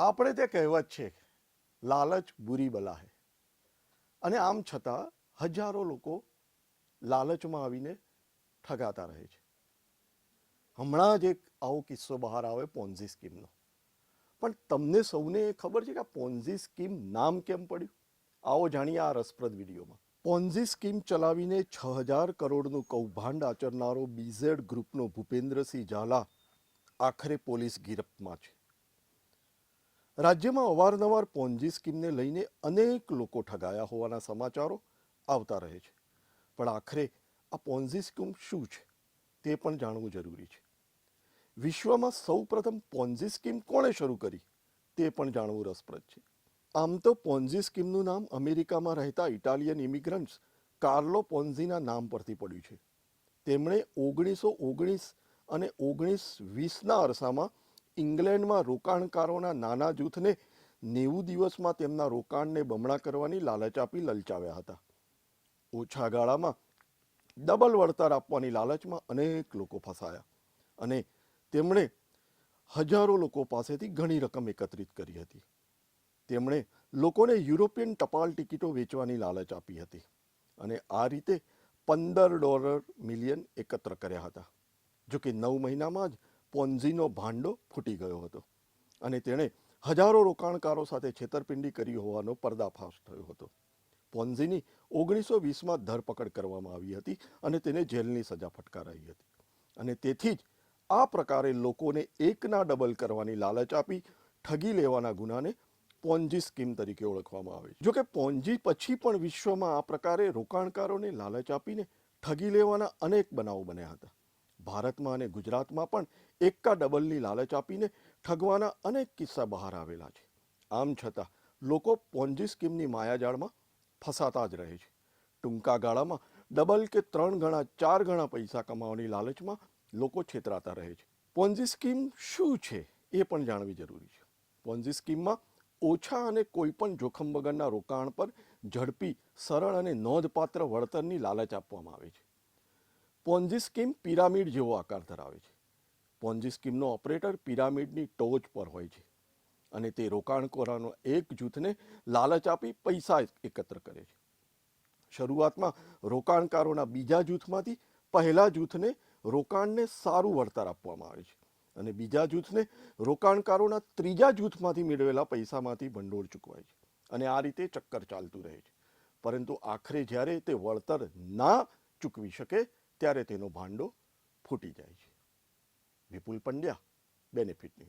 આપણે તે કહેવત છે, લાલચ બુરી બલા હે. અને આમ છતાં હજારો લોકો લાલચમાં આવીને ઠગાતા રહે છે. હમણાં જ એક આવો કિસ્સો બહાર આવે પોન્ઝી સ્કીમનો. પણ તમને સૌને એ ખબર છે કે આ પોન્ઝી સ્કીમ નામ કેમ પડ્યું? આવો જાણીએ આ રસપ્રદ વિડીયોમાં. પોન્ઝી સ્કીમ ચલાવીને છ હજાર કરોડનું કૌભાંડ આચરનારો બીઝેડ ગ્રુપનો ભૂપેન્દ્રસિંહ ઝાલા આખરે પોલીસ ગિરફમાં છે. રાજ્યમાં અવારનવાર પોન્જી સ્કીમને લઈને અનેક લોકો ઠગાયા હોવાના સમાચારો આવતા રહે છે. પણ આખરે આ પોન્ઝી સ્કીમ શું છે તે પણ જાણવું જરૂરી છે. વિશ્વમાં સૌપ્રથમ પોન્ઝી સ્કીમ કોણે શરૂ કરી તે પણ જાણવું રસપ્રદ છે. આમ તો પોન્ઝી સ્કીમનું નામ અમેરિકામાં રહેતા ઇટાલિયન ઇમિગ્રન્ટ્સ કાર્લો પોન્ઝીના નામ પરથી પડ્યું છે. તેમણે ઓગણીસો ઓગણીસ અને ઓગણીસ વીસના અરસામાં ઇંગ્લેન્ડમાં રોકાણકારોના નાના જૂથને નેવું દિવસમાં તેમના રોકાણને બમણા કરવાની લાલચ આપી લલચાવ્યા હતા. ઓછા ગાળામાં ડબલ વળતર આપવાની લાલચમાં અનેક લોકો ફસાયા અને તેમણે હજારો લોકો પાસેથી ઘણી રકમ એકત્રિત કરી હતી. તેમણે લોકોને યુરોપિયન ટપાલ ટિકિટો વેચવાની લાલચ આપી હતી અને આ રીતે પંદર ડોલર મિલિયન એકત્ર કર્યા હતા. જો કે નવ મહિનામાં જ પોન્ઝીનો ભાંડો ફૂટી ગયો હતો અને તેણે હજારો રોકાણકારો સાથે છેતરપિંડી કરી હોવાનો પર્દાફાશ થયો હતો. પોન્ઝીની ઓગણીસો વીસમાં ધરપકડ કરવામાં આવી હતી અને તેને જેલની સજા ફટકારાઈ હતી. અને તેથી જ આ પ્રકારે લોકોને એકના ડબલ કરવાની લાલચ આપી ઠગી લેવાના ગુનાને પોન્જી સ્કીમ તરીકે ઓળખવામાં આવે છે. જોકે પોન્જી પછી પણ વિશ્વમાં આ પ્રકારે રોકાણકારોને લાલચ આપીને ઠગી લેવાના અનેક બનાવો બન્યા હતા. ભારતમાં અને ગુજરાતમાં પણ એકા ડબલની લાલચ આપીને ઠગવાના અનેક કિસ્સા બહાર આવેલા છે. આમ છતાં, લોકો પોન્જી સ્કીમની માયાજાળમાં ફસાતા જ રહે છે. ટૂંકા ગાળામાં ડબલ કે ત્રણ ગણા, ચાર ગણા પૈસા કમાવાની લાલચમાં લોકો છેતરાતા રહે છે. પોન્જી સ્કીમ શું છે એ પણ જાણવી જરૂરી છે. પોન્જી સ્કીમમાં ઓછા અને કોઈપણ જોખમ વગરના રોકાણ પર ઝડપી, સરળ અને નોંધપાત્ર વળતરની લાલચ આપવામાં આવે છે. પોન્જી સ્કીમ પિરામિડ જેવો આકાર ધરાવે છે. પોન્જી સ્કીમનો ઓપરેટર પિરામિડની ટોચ પર હોય છે અને તે રોકાણકોરાનો એક જૂથને લાલચ આપી પૈસા એકત્ર કરે છે. શરૂઆતમાં રોકાણકારોના બીજા જૂથમાંથી પહેલા જૂથને રોકાણને સારું વળતર આપવામાં આવે છે અને બીજા જૂથને રોકાણકારોના ત્રીજા જૂથમાંથી મેળવેલા પૈસામાંથી ભંડોળ ચૂકવાય છે અને આ રીતે ચક્કર ચાલતું રહે છે. પરંતુ આખરે જ્યારે તે વળતર ના ચૂકવી શકે ત્યારે તેનો ભાંડો ફૂટી જાય છે. વિપુલ પંડ્યા બેનિફિટ ન્યૂઝ